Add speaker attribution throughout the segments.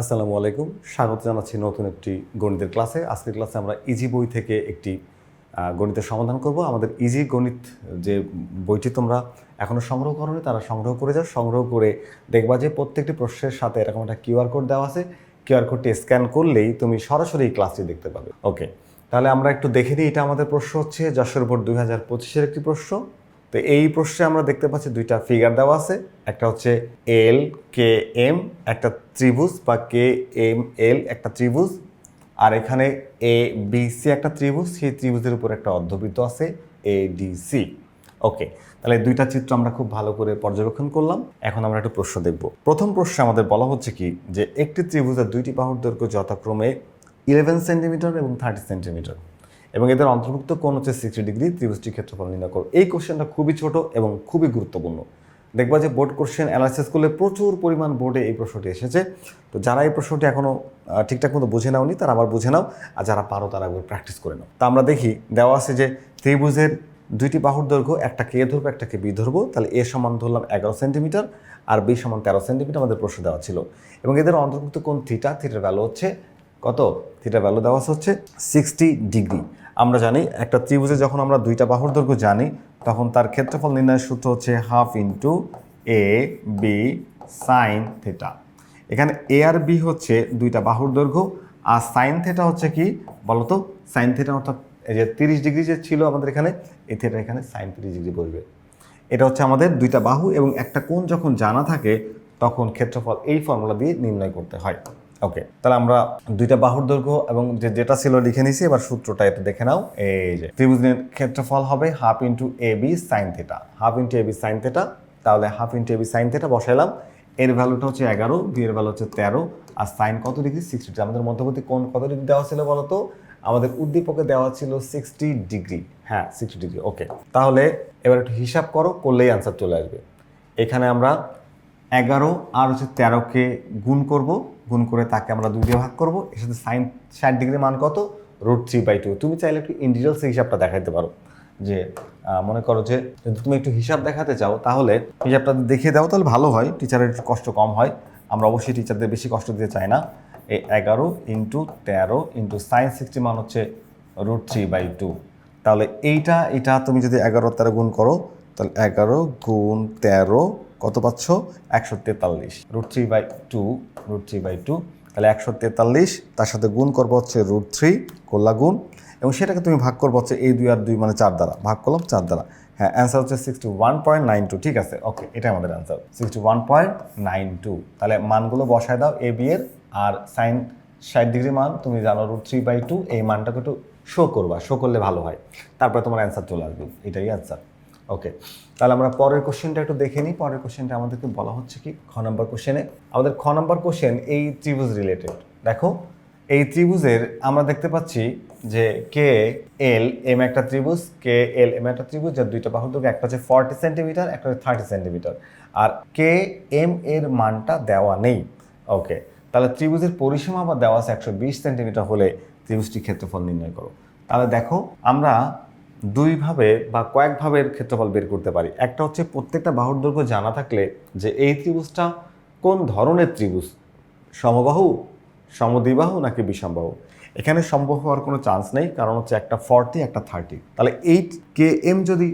Speaker 1: আসসালামু আলাইকুম। স্বাগত জানাচ্ছি নতুন একটি গণিতের ক্লাসে। আজকের ক্লাসে আমরা ইজি বই থেকে একটি গণিতের সমাধান করব। আমাদের ইজি গণিত যে বইটি তোমরা এখনও সংগ্রহ করোনি, তারা সংগ্রহ করে যাও। সংগ্রহ করে দেখবা যে প্রত্যেকটি প্রশ্নের সাথে এরকম একটা কিউআর কোড দেওয়া আছে। কিউআর কোডটি স্ক্যান করলেই তুমি সরাসরি এই ক্লাসটি দেখতে পাবে। ওকে, তাহলে আমরা একটু দেখে নিই। এটা আমাদের প্রশ্ন হচ্ছে, যশোর বোর্ড দুই হাজার পঁচিশের একটি প্রশ্ন। তো এই প্রশ্নে আমরা দেখতে পাচ্ছি দুইটা ফিগার দেওয়া আছে। একটা হচ্ছে এল কে এম একটা ত্রিভুজ বা কে এম এল একটা ত্রিভুজ। আর এখানে এ বি সি একটা ত্রিভুজ, সেই ত্রিভুজের উপর একটা অর্ধবৃত্ত আছে এ ডি সি ওকে তাহলে দুইটা চিত্র আমরা খুব ভালো করে পর্যবেক্ষণ করলাম। এখন আমরা একটা প্রশ্ন দেখব। প্রথম প্রশ্নে আমাদের বলা হচ্ছে কি যে একটি ত্রিভুজের দুইটি বাহুর দৈর্ঘ্য যথাক্রমে ইলেভেন সেন্টিমিটার এবং থার্টি সেন্টিমিটার এবং এদের অন্তর্ভুক্ত কোণ হচ্ছে সিক্সটি ডিগ্রি ত্রিভুজটি ক্ষেত্রফল নির্ণয় করো। এই কোশ্চেনটা খুবই ছোট এবং খুবই গুরুত্বপূর্ণ। দেখবা যে বোর্ড কোশ্চেন অ্যানালাইসিস করলে প্রচুর পরিমাণ বোর্ডে এই প্রশ্নটি এসেছে। তো যারা এই প্রশ্নটি এখনও ঠিকঠাক মতো বুঝে নাওনি, তারা আবার বুঝে নাও। আর যারা পারো, তারা একবার প্র্যাকটিস করে নাও। তা আমরা দেখি, দেওয়া আছে যে ত্রিভুজের দুইটি বাহুর দৈর্ঘ্য, একটা কে ধরবো, একটা কে বি ধরবো। তাহলে এ সমান ধরলাম এগারো সেন্টিমিটার আর বি সমান তেরো সেন্টিমিটার আমাদের প্রশ্ন দেওয়া ছিল। এবং এদের অন্তর্ভুক্ত কোন থিটা থিটার ভ্যালু হচ্ছে কত? থিটার ভ্যালু দেওয়া হচ্ছে সিক্সটি ডিগ্রি আমরা জানি একটা ত্রিভুজে যখন আমরা দুইটা বাহুর দৈর্ঘ্য জানি, তখন তার ক্ষেত্রফল নির্ণয়ের সূত্র হচ্ছে half into A B sine theta এখানে এ আর বি হচ্ছে দুইটা বাহুর দৈর্ঘ্য, আর সাইন থেটা হচ্ছে কি বলতো? সাইন থেটা অর্থাৎ এই যে তিরিশ ডিগ্রি যে ছিল আমাদের এখানে, এই থেটা এখানে সাইন তিরিশ ডিগ্রি বসবে। এটা হচ্ছে আমাদের দুইটা বাহু এবং একটা কোণ যখন জানা থাকে, তখন ক্ষেত্রফল এই ফর্মুলা দিয়ে নির্ণয় করতে হয়। ওকে তাহলে আমরা দুইটা বাহুর দৈর্ঘ্য এবং যে যেটা ছিল লিখে নিছি, এবার সূত্রটা এটা দেখে নাও। এই যে ত্রিভুজের ক্ষেত্রফল হবে half into A B sine theta half into A B sine theta তাহলে half into A B sine theta বসাইলাম। এর ভ্যালুটা হচ্ছে এগারো এর ভ্যালু হচ্ছে তেরো। আর সাইন কত ডিগ্রি? সিক্সটি আমাদের মধ্যবর্তী কোন কত ডিগ্রি দেওয়া ছিল বলতো? আমাদের উদ্দীপকে দেওয়া ছিল সিক্সটি ডিগ্রি। হ্যাঁ সিক্সটি ডিগ্রি। ওকে তাহলে এবার একটু হিসাব করো, করলেই আনসার চলে আসবে। এখানে আমরা এগারো আর হচ্ছে তেরোকে গুণ করব। গুণ করে তাকে আমরা দুই দিয়ে ভাগ করব। এর সাথে সাইন ষাট ডিগ্রি মান কত? Root three by two. তুমি চাইলে একটু ইন ডিটেলস হিসাবটা দেখাতে পারো। যে মনে করো যে, যদি তুমি একটু হিসাব দেখাতে চাও, তাহলে হিসাবটা দেখিয়ে দাও, তাহলে ভালো হয়। টিচারের একটু কষ্ট কম হয়। আমরা অবশ্যই টিচারদের বেশি কষ্ট দিতে চাই না। এই এগারো ইন্টু তেরো ইন্টু সাইন সিক্সটি মান হচ্ছে রুট থ্রি বাই টু। তাহলে এইটা, এটা তুমি যদি এগারো তেরো গুণ করো তাহলে এগারো গুণ তেরো, কত পাচ্ছ? একশো তেতাল্লিশ। Root three by two, root three by two, তাহলে একশো তেতাল্লিশ। তার সাথে গুণ করব হচ্ছে রুট থ্রি করলা গুণ। এবং সেটাকে তুমি ভাগ করব হচ্ছে এই দুই আর দুই মানে চার দ্বারা। ভাগ করলাম চার দ্বারা। হ্যাঁ অ্যান্সার হচ্ছে sixty one point nine two ঠিক আছে? ওকে এটাই আমাদের answer sixty one point nine two তাহলে মানগুলো বসায় দাও এ বি এর, আর সাইন ষাট ডিগ্রি মান। তুমি জানো রুট থ্রি বাই টু এই মানটাকে একটু শো করবা। শো করলে ভালো হয়। তারপরে তোমার অ্যান্সার চলে আসবে। এটাই অ্যান্সার ওকে তাহলে আমরা পরের কোশ্চেনটা একটু দেখে নিই। পরের কোশ্চেনটা আমাদেরকে বলা হচ্ছে কি খ নম্বর কোশ্চেনে আমাদের খ নম্বর কোশ্চেন এই ত্রিভুজ রিলেটেড দেখো, এই ত্রিভুজের আমরা দেখতে পাচ্ছি যে কে এল এম একটা ত্রিভুজ কে এল এম একটা ত্রিভুজ, যার দুইটা বাহুর দৈর্ঘ্য একটা হচ্ছে ফর্টি সেন্টিমিটার একটা হচ্ছে থার্টি সেন্টিমিটার আর কে এম এর মানটা দেওয়া নেই। ওকে তাহলে ত্রিভুজের পরিসীমা বা দেওয়া আছে একশো বিশ সেন্টিমিটার হলে ত্রিভুজটি ক্ষেত্রফল নির্ণয় করো। তাহলে দেখো, আমরা দুইভাবে বা কয়েকভাবে এর ক্ষেত্রফল বের করতে পারি। একটা হচ্ছে প্রত্যেকটা বাহুর দৈর্ঘ্য জানা থাকলে যে এই ত্রিভুজটা কোন ধরনের ত্রিভুজ? সমবাহু, সমদ্বিবাহু নাকি বিষমবাহু? এখানে সম্ভব হওয়ার কোনো চান্স নেই, কারণ হচ্ছে একটা ফর্টি একটা থার্টি তাহলে এইট কে এম যদি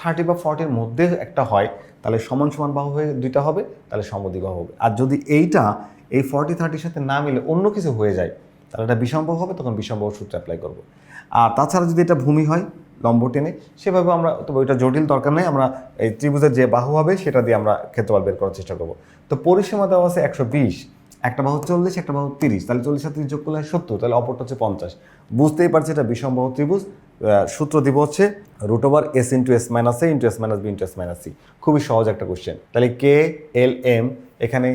Speaker 1: থার্টি বা ফর্টির মধ্যে একটা হয়, তাহলে সমান সমান বাহু হয়ে দুইটা হবে, তাহলে সমদ্বিবাহু হবে। আর যদি এইটা এই ফর্টি থার্টির সাথে না মিলে অন্য কিছু হয়ে যায়, তাহলে এটা বিষমবাহু হবে, তখন বিষমবাহু সূত্র অ্যাপ্লাই করব। আর তাছাড়া যদি এটা ভূমি হয় লম্ব টেনে। সেভাবে আমরা, তবে ওইটা জটিল দরকার নেই, আমরা এই ত্রিভুজের যে বাহু হবে, সেটা দিয়ে আমরা ক্ষেত্রফল বের করার চেষ্টা করব। তো পরিসীমা দেওয়া আছে একশো বিশ, একটা বাহু চল্লিশ, একটা বাহু তিরিশ, তাহলে চল্লিশ তিরিশ যোগ করলে সত্তর, তাহলে অপরটা হচ্ছে পঞ্চাশ। বুঝতেই পারছি এটা বিষমবাহু ত্রিভুজ সূত্র দিব হচ্ছে root over S into S minus A into S minus B into S minus C খুবই সহজ একটা কোশ্চেন তাহলে কে এল এম এখানে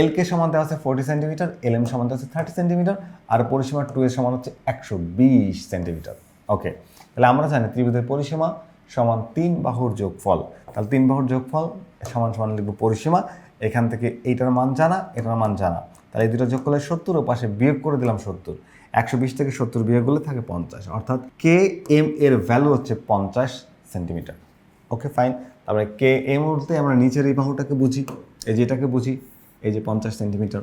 Speaker 1: এল কে সমান দেওয়া আছে ফোর্টি সেন্টিমিটার এল এম সমান দেওয়া আছে থার্টি সেন্টিমিটার আর পরিসীমা টু এর সমান হচ্ছে একশো বিশ সেন্টিমিটার ওকে তাহলে আমরা জানি ত্রিভুজের পরিসীমা সমান তিন বাহুর যোগফল। তাহলে তিন বাহুর যোগফল সমান সমান লিখব পরিসীমা। এখান থেকে এইটার মান জানা, এটার মান জানা। তাহলে এই দুটো যোগ করলে সত্তর, ও পাশে বিয়োগ করে দিলাম সত্তর। একশো বিশ থেকে সত্তর বিয়োগ করলে থাকে পঞ্চাশ। অর্থাৎ কে এম এর ভ্যালু হচ্ছে পঞ্চাশ সেন্টিমিটার ওকে ফাইন তারপরে কে এম বলতে আমরা নিচের এই বাহুটাকে বুঝি, এই যে এটাকে বুঝি, এই যে পঞ্চাশ সেন্টিমিটার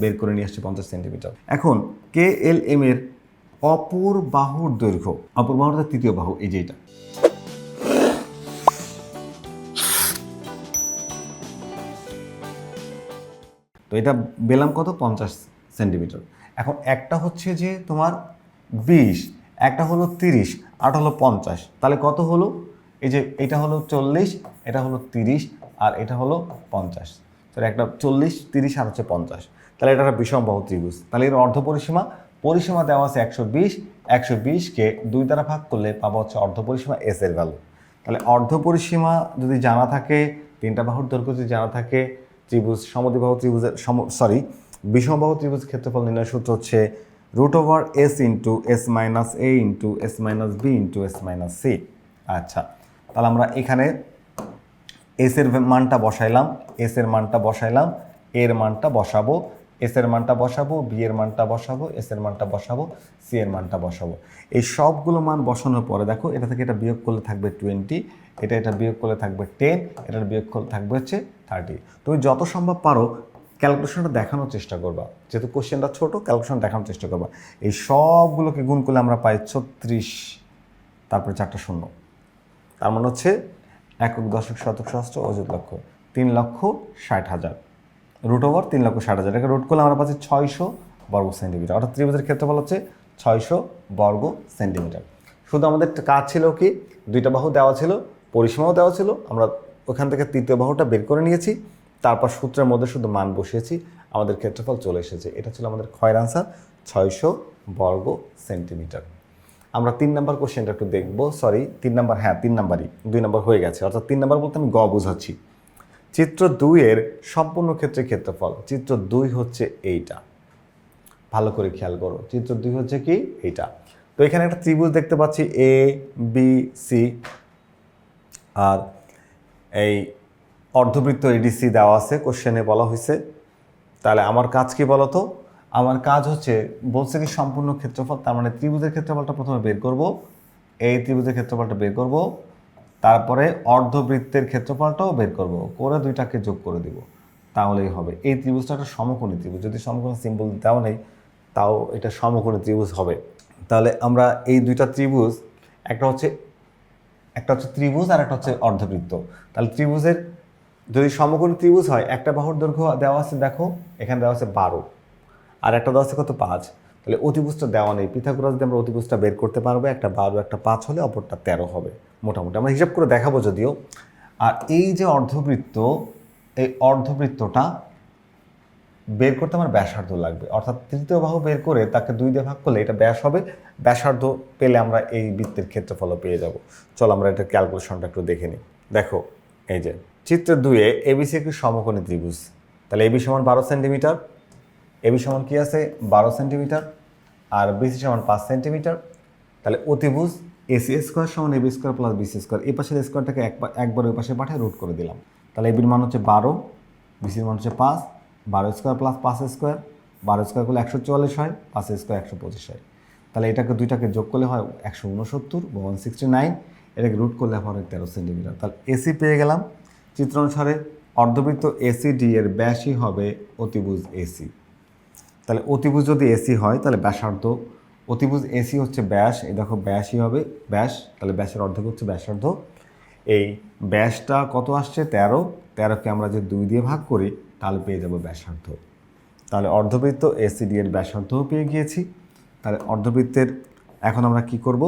Speaker 1: বের করে নিয়ে আসছে পঞ্চাশ সেন্টিমিটার এখন কে এল এম এর অপর বাহুর দৈর্ঘ্য। অপর বাহুর তৃতীয় বাহু, এই যে এটা। তো এটা বেলাম কত? পঞ্চাশ সেন্টিমিটার। এখন একটা হচ্ছে যে তোমার বিশ, একটা হলো তিরিশ আর হলো পঞ্চাশ। তাহলে কত হলো? এই যে এটা হলো চল্লিশ, এটা হলো তিরিশ, আর এটা হলো পঞ্চাশ। তাহলে একটা চল্লিশ, তিরিশ, আর হচ্ছে পঞ্চাশ। তাহলে এটা একটা বিষমবাহু ত্রিভুজ। তাহলে এর অর্ধ পরিসীমা দেওয়া আছে একশো বিশ, একশো বিশকে দুই দ্বারা ভাগ করলে পাবো হচ্ছে অর্ধ পরিসীমা এস এর ভ্যালু তাহলে অর্ধ পরিসীমা যদি জানা থাকে, তিনটা বাহুর দৈর্ঘ্য যদি জানা থাকে, ত্রিভুজ সমদ্বিবাহু ত্রিভুজের সম সরি বিষমবাহু ত্রিভুজ ক্ষেত্রফল নির্ণয় সূত্র হচ্ছে root over S into S minus A into S minus B into S minus C আচ্ছা তাহলে আমরা এখানে এস এর মানটা বসাইলাম এস এর মানটা বসাইলাম এর মানটা বসাবো এস এর মানটা বসাবো বি এর মানটা বসাবো এস এর মানটা বসাবো সি এর মানটা বসাবো। এই সবগুলো মান বসানোর পরে দেখো, এটা থেকে এটা বিয়োগ করলে থাকবে টোয়েন্টি এটা এটা বিয়োগ করলে থাকবে টেন এটার বিয়োগ করলে থাকবে হচ্ছে থার্টি তুমি যত সম্ভব পারো ক্যালকুলেশনটা দেখানোর চেষ্টা করবা। যেহেতু কোশ্চেনটা ছোট ক্যালকুলেশন দেখানোর চেষ্টা করবা। এই সবগুলোকে গুণ করলে আমরা পাই ছত্রিশ, তারপরে চারটা শূন্য। তার মানে হচ্ছে একক, দশক, শতক, সহস্র, অযুত লক্ষ। তিন লক্ষ ষাট হাজার। রুট ওভার তিন লক্ষ ষাট হাজার। রুট করলে আমরা পাচ্ছি ছয়শো বর্গ সেন্টিমিটার অর্থাৎ ত্রিভুজের ক্ষেত্রফল হচ্ছে ছয়শো বর্গ সেন্টিমিটার শুধু আমাদের কাজ ছিল কি? দুইটা বাহু দেওয়া ছিল, পরিসীমাও দেওয়া ছিল। আমরা ওখান থেকে তৃতীয় বাহুটা বের করে নিয়েছি। তারপর সূত্রের মধ্যে শুধু মান বসিয়েছি। আমাদের ক্ষেত্রফল চলে এসেছে। এটা ছিল আমাদের ক্ষয়ের আনসার ছয়শো বর্গ সেন্টিমিটার আমরা তিন নম্বর কোশ্চেনটা একটু দেখব। সরি তিন নম্বর হ্যাঁ তিন নাম্বারই। দুই নম্বর হয়ে গেছে। অর্থাৎ তিন নাম্বার বলতে আমি গ বুঝাচ্ছি। চিত্র দুইয়ের সম্পূর্ণ ক্ষেত্রে ক্ষেত্রফল। চিত্র দুই হচ্ছে এইটা। ভালো করে খেয়াল করো। চিত্র দুই হচ্ছে কি? এইটা। তো এখানে একটা ত্রিভুজ দেখতে পাচ্ছি এ বি সি আর এই অর্ধবৃত্ত এডিসি দেওয়া আছে কোশ্চেনে বলা হয়েছে। তাহলে আমার কাজ কি বলো তো আমার কাজ হচ্ছে বলছে কি সম্পূর্ণ ক্ষেত্রফল, তার মানে ত্রিভুজের ক্ষেত্রফলটা প্রথমে বের করব। এই ত্রিভুজের ক্ষেত্রফলটা বের করব। তারপরে অর্ধবৃত্তের ক্ষেত্রফলটাও বের করব, করে দুইটাকে যোগ করে দিব। তাহলেই হবে। এই ত্রিভুজটা একটা সমকোণী ত্রিভুজ। যদি সমকোণী সিম্বল দেওয়া নেই, তাও এটা সমকোণী ত্রিভুজ হবে। তাহলে আমরা এই দুইটা ত্রিভুজ, একটা হচ্ছে একটা হচ্ছে ত্রিভুজ আর একটা হচ্ছে অর্ধবৃত্ত। তাহলে ত্রিভুজের, যদি সমকোণী ত্রিভুজ হয়, একটা বাহুর দৈর্ঘ্য দেওয়া আছে, দেখো, এখানে দেওয়া আছে বারো। আর একটা দেওয়া আছে কত? পাঁচ। তাহলে অতিভুজটা দেওয়া নেই। পিথাগোরাস দিয়ে আমরা অতিভুজটা বের করতে পারব। একটা বারো, একটা পাঁচ হলে অপরটা তেরো হবে মোটামুটি। আমরা হিসাব করে দেখাবো যদিও। আর এই যে অর্ধবৃত্ত, এই অর্ধবৃত্তটা বের করতে আমার ব্যাসার্ধ লাগবে। অর্থাৎ তৃতীয় বাহু বের করে তাকে দুই দিয়ে ভাগ করলে এটা ব্যাস হবে। ব্যাসার্ধ পেলে আমরা এই বৃত্তের ক্ষেত্রফলও পেয়ে যাব। চলো আমরা এটা ক্যালকুলেশনটা একটু দেখে নিই। দেখো, এই যে চিত্র দুয়ে এবিসি একটি সমকোণী ত্রিভুজ। তাহলে এবি সমান বারো সেন্টিমিটার। এবি সমান কি আছে? বারো সেন্টিমিটার। আর বিসি সমান পাঁচ সেন্টিমিটার। তাহলে অতিভুজ এসি স্কোয়ার সমান AB square plus BC square. এই পাশের স্কোয়ারটাকে একবার একবার ওই পাশে পাঠিয়ে রুট করে দিলাম। তাহলে এবির মান হচ্ছে বারো বিসির মান হচ্ছে পাঁচ, বারো স্কোয়ার প্লাস পাঁচ স্কোয়ার। বারো স্কোয়ার করলে একশো চুয়াল্লিশ হয়, পাঁচ স্কোয়ার একশো পঁচিশ হয়। তাহলে এটাকে, দুইটাকে যোগ করলে হয় একশো উনসত্তর বা ওয়ান সিক্সটি নাইন এটাকে রুট করলে হয় তেরো সেন্টিমিটার। তাহলে এসি পেয়ে গেলাম। চিত্র অনুসারে অর্ধবৃত্ত এসি ডি এর ব্যাসই হবে অতিভুজ এসি তাহলে অতিভুজ যদি এসি হয়, তাহলে ব্যাসার্ধ। অতিভুজ এসি হচ্ছে ব্যাস, এই দেখো ব্যাসই হবে, ব্যাস, তাহলে ব্যাসের অর্ধেক হচ্ছে ব্যাসার্ধ। এই ব্যাসটা কত আসছে? তেরো। তেরোকে আমরা যে দুই দিয়ে ভাগ করি, তাহলে পেয়ে যাব ব্যাসার্ধ। তাহলে অর্ধবৃত্ত এসিডি এর ব্যাসার্ধও পেয়ে গিয়েছি। তাহলে অর্ধবৃত্তের এখন আমরা কি করব?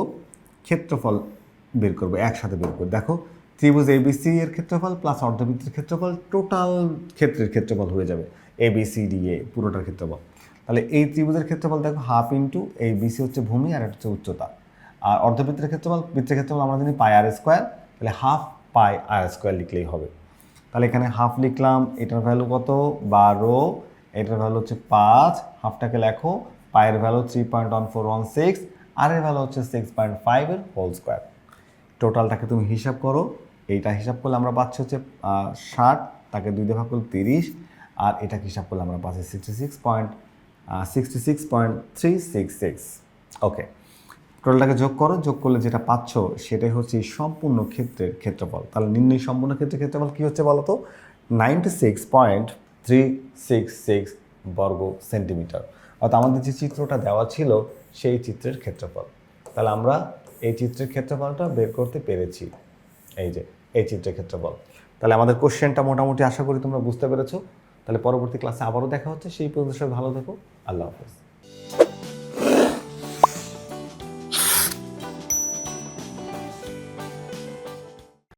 Speaker 1: ক্ষেত্রফল বের করব, একসাথে বের করব দেখো, ত্রিভুজ এবিসি এর ক্ষেত্রফল প্লাস অর্ধবৃত্তের ক্ষেত্রফল টোটাল ক্ষেত্রের ক্ষেত্রফল হয়ে যাবে এবিসিডি এ পুরোটার ক্ষেত্রফল। তাহলে এই ত্রিভুজের ক্ষেত্রফল দেখো হাফ ইন্টু এই বিসি হচ্ছে ভূমি আর হচ্ছে উচ্চতা। আর অর্ধবৃত্তের ক্ষেত্রফল, বৃত্তের ক্ষেত্রফল আমরা জানি পাই আর স্কোয়ার তাহলে হাফ পাই আর স্কোয়ার লিখলেই হবে। তাহলে এখানে হাফ লিখলাম, এটার ভ্যালু কত? বারো। এটার ভ্যালু হচ্ছে পাঁচ। হাফটাকে লেখো পায়ের value three point one four one six r এর ভ্যালু হচ্ছে সিক্স পয়েন্ট ফাইভের হোল স্কোয়ার টোটালটাকে তুমি হিসাব করো, এইটা হিসাব করলে আমরা পাচ্ছি হচ্ছে ষাট, তাকে দুই ভাগ করলে তিরিশ, আর এটাকে হিসাব করলে আমরা পাচ্ছি sixty six point sixty six point three six six okay টোটালটাকে যোগ করো, যোগ করলে যেটা পাচ্ছ সেটাই হচ্ছে সম্পূর্ণ ক্ষেত্রের ক্ষেত্রফল। তাহলে নিম্নই সম্পূর্ণ ক্ষেত্রের ক্ষেত্রফল কী হচ্ছে বলো তো ninety six point three six six বর্গ সেন্টিমিটার। অর্থাৎ আমাদের যে চিত্রটা দেওয়া ছিল সেই চিত্রের ক্ষেত্রফল। তাহলে আমরা এই চিত্রের ক্ষেত্রফলটা বের করতে পেরেছি। এই যে, এই চিত্রের ক্ষেত্রফল। তাহলে আমাদের কোশ্চেনটা মোটামুটি আশা করি তোমরা বুঝতে পেরেছ। তাহলে পরবর্তী ক্লাসে আবারও দেখা হচ্ছে। সেই পর্যন্ত সবাই ভালো থেকো। আল্লাহ হাফেজ।